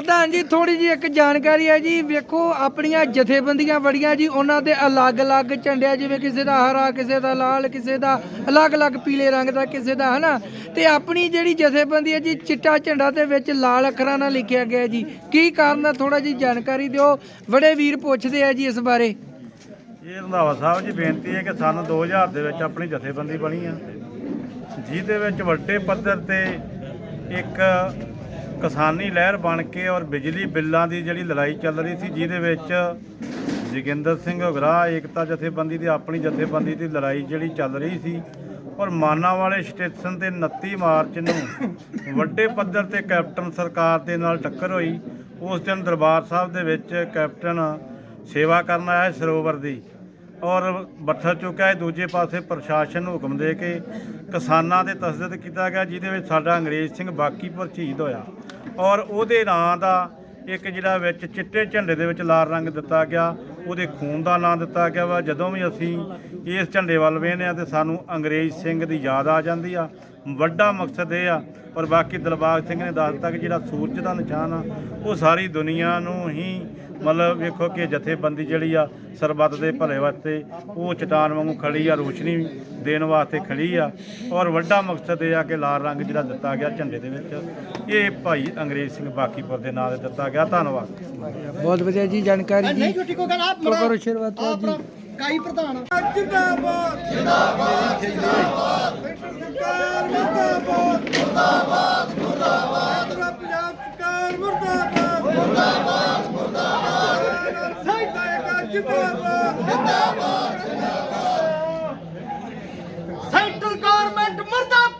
ਪ੍ਰਧਾਨ ਜੀ ਥੋੜੀ ਜੀ ਇੱਕ ਜਾਣਕਾਰੀ ਹੈ ਜੀ। ਵੇਖੋ, ਆਪਣੀਆਂ ਜਥੇਬੰਦੀਆਂ ਬੜੀਆਂ ਜੀ, ਉਹਨਾਂ ਦੇ ਅਲੱਗ-ਅਲੱਗ ਝੰਡਿਆ, ਜਿਵੇਂ ਕਿਸੇ ਦਾ ਹਰਾ, ਕਿਸੇ ਦਾ ਲਾਲ, ਕਿਸੇ ਦਾ ਅਲੱਗ-ਅਲੱਗ ਪੀਲੇ ਰੰਗ ਦਾ, ਕਿਸੇ ਦਾ, ਹਨਾ? ਤੇ ਆਪਣੀ ਜਿਹੜੀ ਜਥੇਬੰਦੀ ਹੈ ਜੀ, ਚਿੱਟਾ ਝੰਡਾ ਦੇ ਵਿੱਚ ਲਾਲ ਅੱਖਰਾਂ ਨਾਲ ਲਿਖਿਆ ਗਿਆ ਜੀ। ਕੀ ਕਾਰਨ ਹੈ? ਥੋੜਾ ਜੀ ਜਾਣਕਾਰੀ ਦਿਓ। ਬੜੇ ਵੀਰ ਪੁੱਛਦੇ ਆ ਜੀ ਇਸ ਬਾਰੇ। ਇਹ ਰੰਧਾਵਾ ਸਾਹਿਬ ਜੀ, ਬੇਨਤੀ ਹੈ ਕਿ ਸਾਨੂੰ 2000 ਦੇ ਵਿੱਚ ਆਪਣੀ ਜਥੇਬੰਦੀ ਬਣੀ ਆ। ਜਿਹਦੇ ਵਿੱਚ ਵੱਡੇ ਪੱਧਰ ਤੇ ਇੱਕ ਕਿਸਾਨੀ ਲਹਿਰ ਬਣ ਕੇ ਔਰ ਬਿਜਲੀ ਬਿੱਲਾਂ ਦੀ ਜਿਹੜੀ ਲੜਾਈ ਚੱਲ ਰਹੀ ਸੀ, ਜਿਹਦੇ ਵਿੱਚ ਜੋਗਿੰਦਰ ਸਿੰਘ ਉਗਰਾ, ਏਕਤਾ ਜਥੇਬੰਦੀ ਦੀ, ਆਪਣੀ ਜਥੇਬੰਦੀ ਦੀ ਲੜਾਈ ਜਿਹੜੀ ਚੱਲ ਰਹੀ ਸੀ ਔਰ ਮਾਨਾ ਵਾਲੇ ਸਟੇਸ਼ਨ ਤੇ 29 ਮਾਰਚ ਨੂੰ ਵੱਡੇ ਪੱਧਰ ਤੇ ਕੈਪਟਨ ਸਰਕਾਰ ਦੇ ਨਾਲ ਟੱਕਰ ਹੋਈ। ਉਸ ਦਿਨ ਦਰਬਾਰ ਸਾਹਿਬ ਦੇ ਵਿੱਚ ਕੈਪਟਨ ਸੇਵਾ ਕਰਨ ਆਇਆ ਸਰੋਵਰ ਦੀ ਔਰ ਬੱਠਲ ਚੁੱਕਿਆ ਹੈ ਦੂਜੇ ਪਾਸੇ ਪ੍ਰਸ਼ਾਸਨ ਨੂੰ ਹੁਕਮ ਦੇ ਕੇ ਕਿਸਾਨਾਂ ਦੇ ਤਸਦੀਦ ਕੀਤਾ ਗਿਆ, ਜਿਹਦੇ ਵਿੱਚ ਸਾਡਾ ਅੰਗਰੇਜ਼ ਸਿੰਘ ਬਾਕੀਪੁਰ ਸ਼ਹੀਦ ਹੋਇਆ। ਔਰ ਉਹਦੇ ਨਾਂ ਦਾ ਇੱਕ ਜਿਹੜਾ ਵਿੱਚ ਚਿੱਟੇ ਝੰਡੇ ਦੇ ਵਿੱਚ ਲਾਲ ਰੰਗ ਦਿੱਤਾ ਗਿਆ, ਉਹਦੇ ਖੂਨ ਦਾ ਨਾਂ ਦਿੱਤਾ ਗਿਆ ਵਾ। ਜਦੋਂ ਵੀ ਅਸੀਂ ਇਸ ਝੰਡੇ ਵੱਲ ਵੇਖਦੇ ਆ ਤੇ ਸਾਨੂੰ ਅੰਗਰੇਜ਼ ਸਿੰਘ ਦੀ ਯਾਦ ਆ ਜਾਂਦੀ ਆ। ਵੱਡਾ ਮਕਸਦ ਇਹ ਆ ਔਰ ਬਾਕੀ ਦਿਲਬਾਗ ਸਿੰਘ ਨੇ ਦੱਸ ਦਿੱਤਾ ਕਿ ਜਿਹੜਾ ਸੂਰਜ ਦਾ ਨਿਸ਼ਾਨ ਆ ਉਹ ਸਾਰੀ ਦੁਨੀਆ ਨੂੰ ਹੀ ਮਤਲਬ ਵੇਖੋ ਕਿ ਜਥੇਬੰਦੀ ਜਿਹੜੀ ਆ ਸਰਬੱਤ ਦੇ ਭਲੇ ਵਾਸਤੇ ਉਹ ਚਟਾਨ ਵਾਂਗੂ ਖੜੀ ਆ ਰੋਸ਼ਨੀ ਦੇਣ ਵਾਸਤੇ ਖੜੀ ਆ। ਔਰ ਵੱਡਾ ਮਕਸਦ ਇਹ ਆ ਕਿ ਲਾਲ ਰੰਗ ਜਿਹੜਾ ਦਿੱਤਾ ਗਿਆ ਝੰਡੇ ਦੇ ਵਿੱਚ ਇਹ ਭਾਈ ਅੰਗਰੇਜ਼ ਸਿੰਘ ਬਾਕੀਪੁਰ ਦੇ ਨਾਂ ਤੇ ਦਿੱਤਾ ਗਿਆ। ਧੰਨਵਾਦ। ਬਹੁਤ ਵਧੀਆ ਜੀ ਜਾਣਕਾਰੀ ਜੀ ਨਹੀਂ ਛੁੱਟੀ ਕੋ ਗੱਲ ਆਪ ਕਾਈ ਪ੍ਰਧਾਨ। ਜਿੰਦਾਬਾਦ ਜਿੰਦਾਬਾਦ ਜਿੰਦਾਬਾਦ। ਮੁਰਦਾਬਾਦ ਮੁਰਦਾਬਾਦ ਪੰਜਾਬ ਸਰਕਾਰ ਮੁਰਦਾਬਾਦ ਮੁਰਦਾਬਾਦ ਮੁਰਦਾਬਾਦ ਸਾਈਡਾ ਜਿੰਦਾਬਾਦ ਜਿੰਦਾਬਾਦ ਸੈਂਟਰਲ ਗਵਰਨਮੈਂਟ ਮਰਦਾਬਾਦ